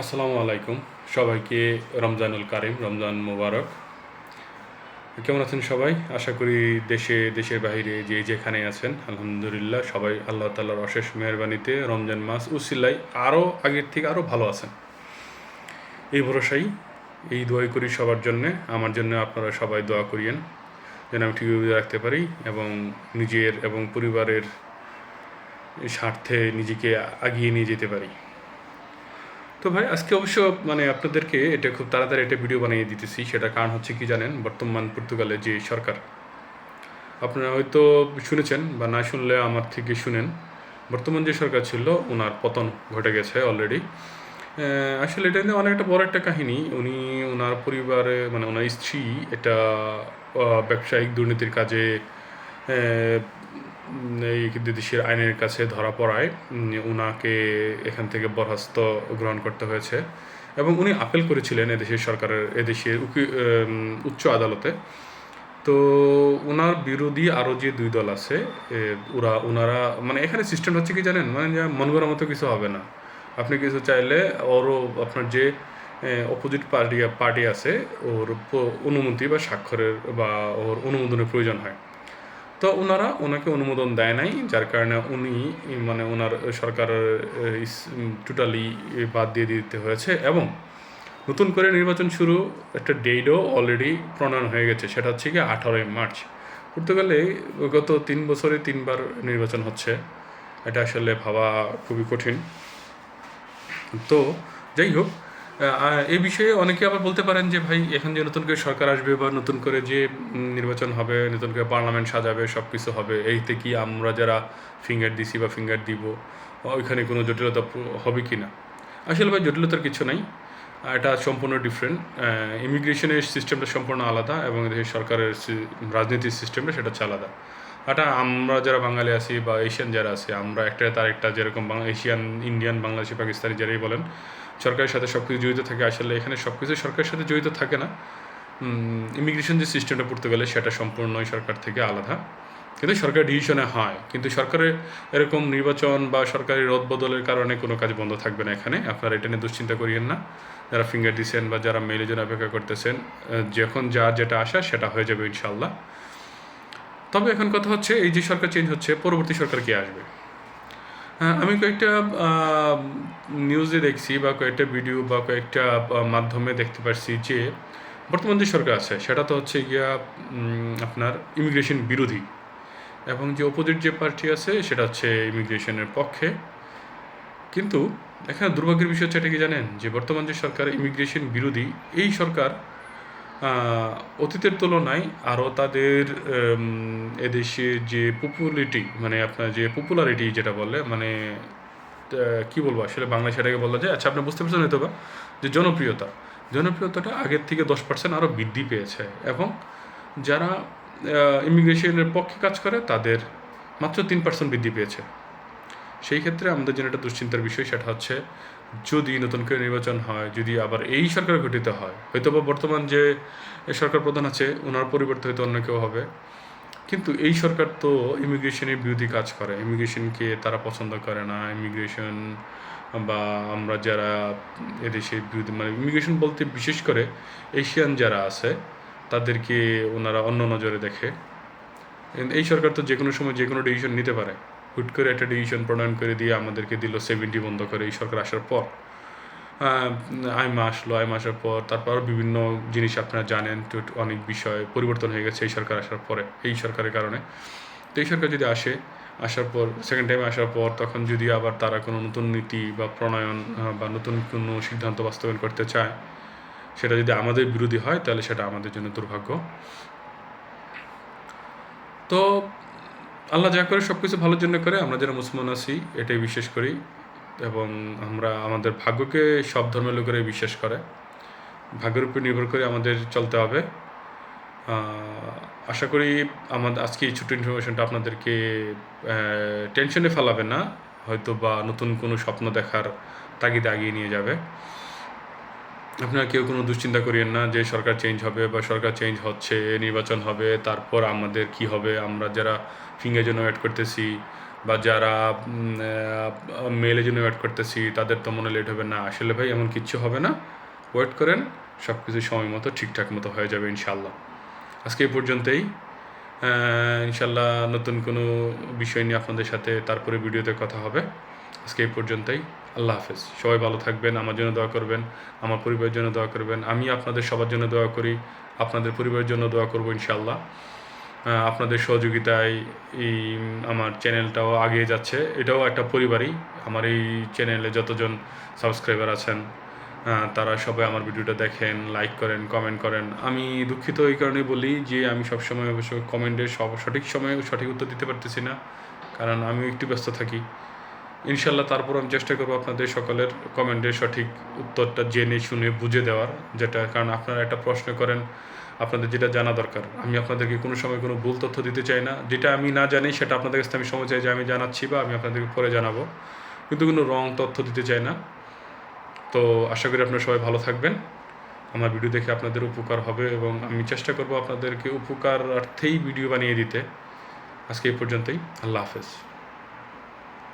আসসালামু আলাইকুম। সবাইকে রমজানুল কারিম, রমজান মোবারক। কেমন আছেন সবাই? আশা করি দেশে, দেশের বাইরে যে যেখানে আছেন, আলহামদুলিল্লাহ সবাই আল্লাহ তাল্লাহর অশেষ মেহরবানিতে রমজান মাস উসিল্লাই আরও আগের থেকে আরও ভালো আছেন। এই ভরসাই, এই দোয়াই করি সবার জন্যে। আমার জন্য আপনারা সবাই দোয়া করিয়েন, যেন আমি ঠিক রাখতে পারি এবং নিজের এবং পরিবারের স্বার্থে নিজেকে আগিয়ে নিয়ে যেতে পারি। তো ভাই, আজকে অবশ্য মানে আপনাদেরকে এটা খুব তাড়াতাড়ি একটা ভিডিও বানিয়ে দিতেছি। সেটা কারণ হচ্ছে কি জানেন, বর্তমান পর্তুগালের যে সরকার, আপনারা হয়তো শুনেছেন বা না শুনলে আমার থেকে শুনেন, বর্তমান যে সরকার ছিল, ওনার পতন ঘটে গেছে অলরেডি আসলে এটা নিয়ে অনেক একটা বড় একটা কাহিনী। উনি ওনার পরিবারে মানে ওনার স্ত্রী এটা ব্যবসায়িক দুর্নীতির কাজে দেশের আইনের কাছে ধরা পড়ায় উনাকে এখান থেকে বরখাস্ত গ্রহণ করতে হয়েছে এবং উনি আপিল করেছিলেন এদেশের সরকারের এদেশের উচ্চ আদালতে। তো ওনার বিরোধী আরও যে দুই দল আছে ওরা ওনারা মানে এখানে সিস্টেম হচ্ছে কি জানেন? মানে মন করার মতো কিছু হবে না। আপনি কিছু চাইলে ওরও আপনার যে অপোজিট পার্টি পার্টি আছে, ওর অনুমতি বা স্বাক্ষরের বা ওর অনুমোদনের প্রয়োজন হয়। তো ওনারা ওনাকে অনুমোদন দেয় নাই, যার কারণে উনি মানে ওনার সরকারের টোটালি বাদ দিয়ে দিতে হয়েছে এবং নতুন করে নির্বাচন শুরু, একটা ডেটও অলরেডি প্রণয়ন হয়ে গেছে, সেটা হচ্ছে কি আঠারোই মার্চ। পর্তুগালে গত তিন বছরে তিনবার নির্বাচন হচ্ছে, এটা আসলে ভাবা খুবই কঠিন। তো যাই হোক এই বিষয়ে অনেকে আবার বলতে পারেন যে, ভাই, এখন যে নতুন করে সরকার আসবে বা নতুন করে যে নির্বাচন হবে, নতুন করে পার্লামেন্ট সাজাবে সব কিছু হবে, এইতে কি আমরা যারা ফিঙ্গার দিছি বা ফিঙ্গার দিব, ওইখানে কোনো জটিলতা হবে কি না? আসলে ভাই, জটিলতার কিছু নাই। এটা সম্পূর্ণ ডিফারেন্ট ইমিগ্রেশনের সিস্টেমটা সম্পূর্ণ আলাদা এবং দেশের সরকারের রাজনীতির সিস্টেমটা সেটা হচ্ছে আলাদা। এটা আমরা যারা বাঙালি আছি বা এশিয়ান যারা আছে, আমরা একটা তার একটা যেরকম এশিয়ান ইন্ডিয়ান বাংলাদেশি পাকিস্তানি যারাই বলেন, সরকারের সাথে সব কিছু জড়িত থাকে। আসলে এখানে সব কিছু সরকারের সাথে জড়িত থাকে না। ইমিগ্রেশন যে সিস্টেমটা পড়তে গেলে সেটা সম্পূর্ণই সরকার থেকে আলাদা। কিন্তু সরকার ডিসিশনে হয়। কিন্তু সরকারের এরকম নির্বাচন বা সরকারি রদবদলের কারণে কোনো কাজ বন্ধ থাকবে না এখানে। আপনারা এটা নিয়ে দুশ্চিন্তা করিয়েন না। যারা ফিঙ্গার দিচ্ছেন বা যারা মেলের জন্য অপেক্ষা করতেছেন যখন যা যেটা আসা সেটা হয়ে যাবে ইনশাল্লাহ তবে এখন কথা হচ্ছে এই যে সরকার চেঞ্জ হচ্ছে পরবর্তী সরকার কে আসবে? হ্যাঁ, আমি কয়েকটা নিউজে দেখছি বা কয়েকটা ভিডিও বা কয়েকটা মাধ্যমে দেখতে পারছি যে বর্তমান যে সরকার আছে সেটা তো হচ্ছে গিয়া আপনার ইমিগ্রেশন বিরোধী। এবং যে অপোজিট যে পার্টি আছে সেটা হচ্ছে ইমিগ্রেশনের পক্ষে। কিন্তু এখানে দুর্ভাগ্যের বিষয় হচ্ছে এটা কি জানেন? যে বর্তমান যে সরকার ইমিগ্রেশন বিরোধী এই সরকার অতীতের তুলনায় আরও তাদের এদেশে যে পপুলারিটি মানে আপনার যে পপুলারিটি যেটা বলে মানে কি বলব আসলে বাংলা সেটাকে বলা যায়? আচ্ছা আপনি বুঝতে পারছেন হয়তো বা, যে জনপ্রিয়তা, জনপ্রিয়তাটা আগের থেকে দশ পার্সেন্ট আরও বৃদ্ধি পেয়েছে এবং যারা ইমিগ্রেশনের পক্ষে কাজ করে, তাদের মাত্র তিন পার্সেন্ট বৃদ্ধি পেয়েছে। সেই ক্ষেত্রে আমাদের জন্য একটা দুশ্চিন্তার বিষয় সেটা হচ্ছে, যদি নতুন করে নির্বাচন হয়, যদি আবার এই সরকার গঠিত হয় হয়তো বা বর্তমান যে সরকার প্রধান আছে, ওনার পরিবর্তে হয়তো অন্য কেউ হবে। কিন্তু এই সরকার তো ইমিগ্রেশনের বিরোধী কাজ করে। ইমিগ্রেশনকে তারা পছন্দ করে না। ইমিগ্রেশন বা আমরা যারা এদেশে বিরোধী মানে ইমিগ্রেশন বলতে বিশেষ করে এশিয়ান যারা আছে, তাদেরকে ওনারা অন্য নজরে দেখে। এই সরকার তো যে কোনো সময় যে কোনো ডিসিশন নিতে পারে। হুট করে একটা ডিসিশন প্রণয়ন করে দিয়ে আমাদেরকে দিল সেভেন্টি বন্ধ করে এই সরকার আসার পর। আইমা আসলো, আইমা আসার পর তারপর বিভিন্ন জিনিস আপনারা জানেন অনেক বিষয় পরিবর্তন হয়ে গেছে এই সরকার আসার পরে, এই সরকারের কারণে। তো এই সরকার যদি আসে, আসার পর সেকেন্ড টাইম আসার পর তখন যদি আবার তারা কোনো নতুন নীতি বা প্রণয়ন বা নতুন কোনো সিদ্ধান্ত বাস্তবায়ন করতে চায়, সেটা যদি আমাদের বিরোধী হয়, তাহলে সেটা আমাদের জন্য দুর্ভাগ্য। তো আল্লাহ যা করে সব কিছু ভালোর জন্য করে, আমরা যারা মুসলমান আছি, এটাই বিশ্বাস করি। এবং আমরা, আমাদের ভাগ্যকে সব ধর্মের লোকেরাই বিশ্বাস করে। ভাগ্যের উপর নির্ভর করে আমাদের চলতে হবে। আশা করি আমাদের আজকে এই ছোট্ট ইনফরমেশনটা আপনাদেরকে টেনশনে ফেলাবে না। হয়তো বা নতুন কোনো স্বপ্ন দেখার তাগিদে আগিয়ে নিয়ে যাবে। আপনারা কেউ কোনো দুশ্চিন্তা করিয়েন না যে সরকার চেঞ্জ হবে বা সরকার চেঞ্জ হচ্ছে, নির্বাচন হবে, তারপর আমাদের কি হবে? আমরা যারা ফিঙ্গার জন্য ওয়েট করতেছি বা যারা মেলে জন্য ওয়েট করতেছি, তাদের তো মনে লেট হবে না। আসলে ভাই এমন কিচ্ছু হবে না। ওয়েট করেন সব কিছু সময় মতো, ঠিকঠাক মতো হয়ে যাবে ইনশাল্লাহ আজকে এই পর্যন্তই। ইনশাল্লাহ নতুন কোনো বিষয় নিয়ে আপনাদের সাথে, তারপরে ভিডিওতে কথা হবে। আজকে এই পর্যন্তই। আল্লাহ হাফেজ। সবাই ভালো থাকবেন, আমার জন্য দোয়া করবেন, আমার পরিবারের জন্য দোয়া করবেন। আমি আপনাদের সবার জন্য দোয়া করি, আপনাদের পরিবারের জন্য দোয়া করব ইনশাল্লাহ আপনাদের সহযোগিতায় এই, আমার চ্যানেলটাও আগিয়ে যাচ্ছে। এটাও একটা পরিবারই। আমার এই চ্যানেলে যতজন সাবস্ক্রাইবার আছেন তারা সবাই আমার ভিডিওটা দেখেন, লাইক করেন, কমেন্ট করেন। আমি দুঃখিত এই কারণে বলি যে, আমি সবসময় অবশ্য কমেন্টের সব সঠিক সময়ে সঠিক উত্তর দিতে পারতেছি না। কারণ আমি একটু ব্যস্ত থাকি। ইনশাল্লাহ তারপর আমি চেষ্টা করব আপনাদের সকলের কমেন্টের সঠিক উত্তরটা জেনে, শুনে, বুঝে দেওয়ার। যেটা, কারণ আপনারা একটা প্রশ্ন করেন, আপনাদের যেটা জানা দরকার। আমি আপনাদেরকে কোনো সময় কোনো ভুল তথ্য দিতে চাই না। যেটা আমি না জানি, সেটা আপনাদের কাছে আমি সময় চাই যে আমি জানাচ্ছি বা আমি আপনাদেরকে পরে জানাব। কিন্তু কোনো রং তথ্য দিতে চাই না। তো আশা করি আপনারা সবাই ভালো থাকবেন। আমার ভিডিও দেখে আপনাদের উপকার হবে এবং আমি চেষ্টা করব আপনাদেরকে উপকার অর্থেই ভিডিও বানিয়ে দিতে। আজকে এই পর্যন্তই। আল্লাহ হাফেজ।